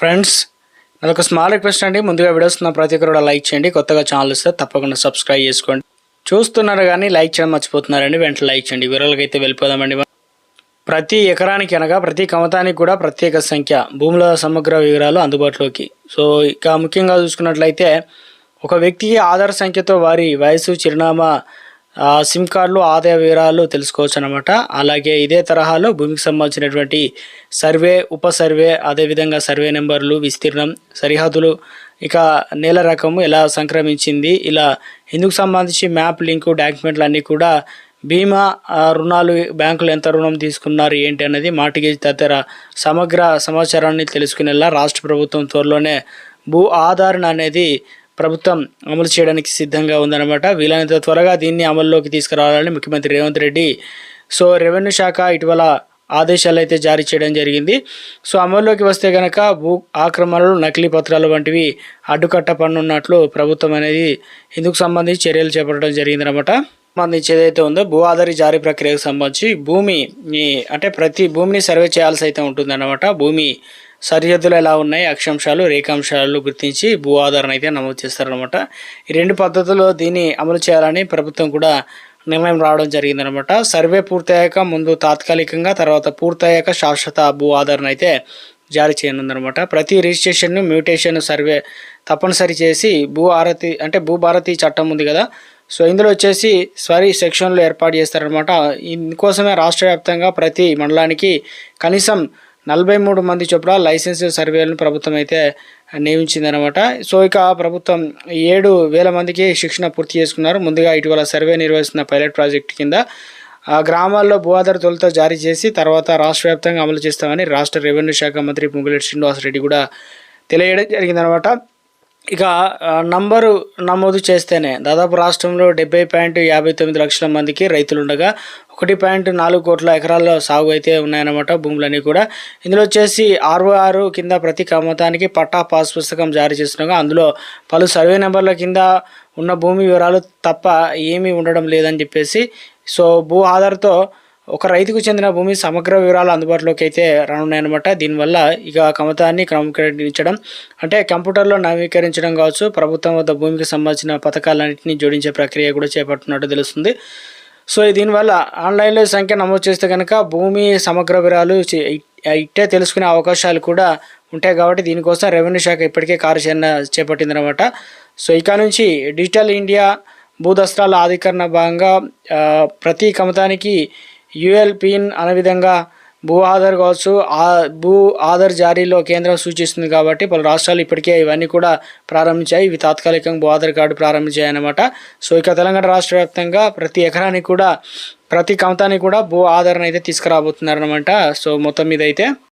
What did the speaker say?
Friends నాకు small request అండి. ముందుగా వీడియోస్ ఉన్న ప్రతి ఒక్కరు కూడా లైక్ చేయండి. కొత్తగా ఛానల్ వస్తే తప్పకుండా సబ్స్క్రైబ్ చేసుకోండి. చూస్తున్నారు కానీ లైక్ చేయడం మర్చిపోతున్నారండి. వెంటనే లైక్ చేయండి. వివరాలకి అయితే వెళ్ళిపోదామండి. ప్రతి ఎకరానికి అనగా ప్రతి కమతానికి కూడా ప్రత్యేక సంఖ్య భూముల సమగ్ర వివరాలు అందుబాటులోకి. సో ఇక ముఖ్యంగా చూసుకున్నట్లయితే ఒక వ్యక్తికి ఆధార్ సంఖ్యతో వారి వయసు చిరునామా సిమ్ కార్డులు ఆదాయ వివరాలు తెలుసుకోవచ్చు అనమాట అలాగే ఇదే తరహాలో భూమికి సంబంధించినటువంటి సర్వే ఉప సర్వే అదేవిధంగా సర్వే నెంబర్లు విస్తీర్ణం సరిహద్దులు ఇక నేల రకము ఎలా సంక్రమించింది ఇలా ఇందుకు సంబంధించి మ్యాప్ లింకు డాక్యుమెంట్లు అన్నీ కూడా బీమా రుణాలు బ్యాంకులు ఎంత రుణం తీసుకున్నారు ఏంటి అనేది మార్టిగేజ్ తదితర సమగ్ర సమాచారాన్ని తెలుసుకునేలా రాష్ట్ర ప్రభుత్వం త్వరలోనే భూ ఆధారణ అనేది ప్రభుత్వం అమలు చేయడానికి సిద్ధంగా ఉందన్నమాట. వీలైనంత త్వరగా దీన్ని అమల్లోకి తీసుకురావాలని ముఖ్యమంత్రి రేవంత్ రెడ్డి సో రెవెన్యూ శాఖ ఇటీవల ఆదేశాలు అయితే జారీ చేయడం జరిగింది. సో అమల్లోకి వస్తే కనుక భూ ఆక్రమణలు నకిలీ పత్రాలు వంటివి అడ్డుకట్ట పన్నున్నట్లు ప్రభుత్వం అనేది ఇందుకు సంబంధించి చర్యలు చేపట్టడం జరిగిందనమాట సంబంధించి ఏదైతే ఉందో భూ ఆధారి జారీ ప్రక్రియకు సంబంధించి భూమి అంటే ప్రతి భూమిని సర్వే చేయాల్సి అయితే ఉంటుందన్నమాట. భూమి సరిహద్దులు ఎలా ఉన్నాయి అక్షాంశాలు రేఖాంశాలు గుర్తించి భూ ఆధారణ అయితే నమోదు చేస్తారనమాట ఈ రెండు పద్ధతుల్లో దీన్ని అమలు చేయాలని ప్రభుత్వం కూడా నిర్ణయం రావడం జరిగిందనమాట సర్వే పూర్తయ్యాక ముందు తాత్కాలికంగా తర్వాత పూర్తయ్యాక శాశ్వత భూ ఆధారణ అయితే జారీ చేయనుందనమాట ప్రతి రిజిస్ట్రేషన్ మ్యూటేషన్ సర్వే తప్పనిసరి చేసి భూ ఆరతి అంటే భూభారతి చట్టం ఉంది కదా సో ఇందులో వచ్చేసి స్వరీ సెక్షన్లు ఏర్పాటు చేస్తారనమాట ఇందుకోసమే రాష్ట్ర వ్యాప్తంగా ప్రతి మండలానికి కనీసం నలభై మూడు మంది చొప్పున లైసెన్స్ సర్వేలను ప్రభుత్వం అయితే నియమించిందనమాట సో ఇక ప్రభుత్వం ఏడు వేల మందికి శిక్షణ పూర్తి చేసుకున్నారు. ముందుగా ఇటీవల సర్వే నిర్వహిస్తున్న పైలట్ ప్రాజెక్ట్ కింద ఆ గ్రామాల్లో భూ ఆధార తొలుత జారీ చేసి తర్వాత రాష్ట్ర వ్యాప్తంగా అమలు చేస్తామని రాష్ట్ర రెవెన్యూ శాఖ మంత్రి పొంగులేటి శ్రీనివాసరెడ్డి కూడా తెలియడం జరిగిందనమాట ఇక నంబరు నమోదు చేస్తేనే దాదాపు రాష్ట్రంలో డెబ్బై పాయింట్ యాభై తొమ్మిది లక్షల మందికి రైతులు ఉండగా ఒకటి పాయింట్ నాలుగు కోట్ల ఎకరాల్లో సాగు అయితే ఉన్నాయన్నమాట భూములన్నీ కూడా. ఇందులో వచ్చేసి ఆర్ఓఆర్ కింద ప్రతి కమతానికి పట్టా పాస్ పుస్తకం జారీ చేస్తుండగా అందులో పలు సర్వే నెంబర్ల కింద ఉన్న భూమి వివరాలు తప్ప ఏమీ ఉండడం లేదని చెప్పేసి సో భూ ఆధార్తో ఒక రైతుకు చెందిన భూమి సమగ్ర వివరాలు అందుబాటులోకి అయితే రానున్నాయన్నమాట. దీనివల్ల ఇక కమతాన్ని క్రమీకరించడం అంటే కంప్యూటర్లో నవీకరించడం కావచ్చు ప్రభుత్వం వద్ద భూమికి సంబంధించిన పథకాలన్నింటినీ జోడించే ప్రక్రియ కూడా చేపట్టినట్టు తెలుస్తుంది. సో దీనివల్ల ఆన్లైన్లో సంఖ్య నమోదు చేస్తే కనుక భూమి సమగ్ర వివరాలు ఇట్టే తెలుసుకునే అవకాశాలు కూడా ఉంటాయి కాబట్టి దీనికోసం రెవెన్యూ శాఖ ఇప్పటికే కార్యాచరణ చేపట్టిందనమాట సో ఇక నుంచి డిజిటల్ ఇండియా భూదస్త్రాల ఆధికరణ భాగంగా ప్రతి కమతానికి యుఎల్ పిన్ అనే విధంగా భూ ఆధార్ కావచ్చు ఆ భూ ఆధార్ జారీలో కేంద్రం సూచిస్తుంది కాబట్టి పలు రాష్ట్రాలు ఇప్పటికే ఇవన్నీ కూడా ప్రారంభించాయి. ఇవి తాత్కాలికంగా భూ ఆధార్ కార్డు ప్రారంభించాయి అనమాట సో ఇక తెలంగాణ రాష్ట్ర వ్యాప్తంగా ప్రతి ఎకరానికి కూడా ప్రతి కమతానికి కూడా భూ ఆధారణ అయితే తీసుకురాబోతున్నారనమాట సో మొత్తం మీద అయితే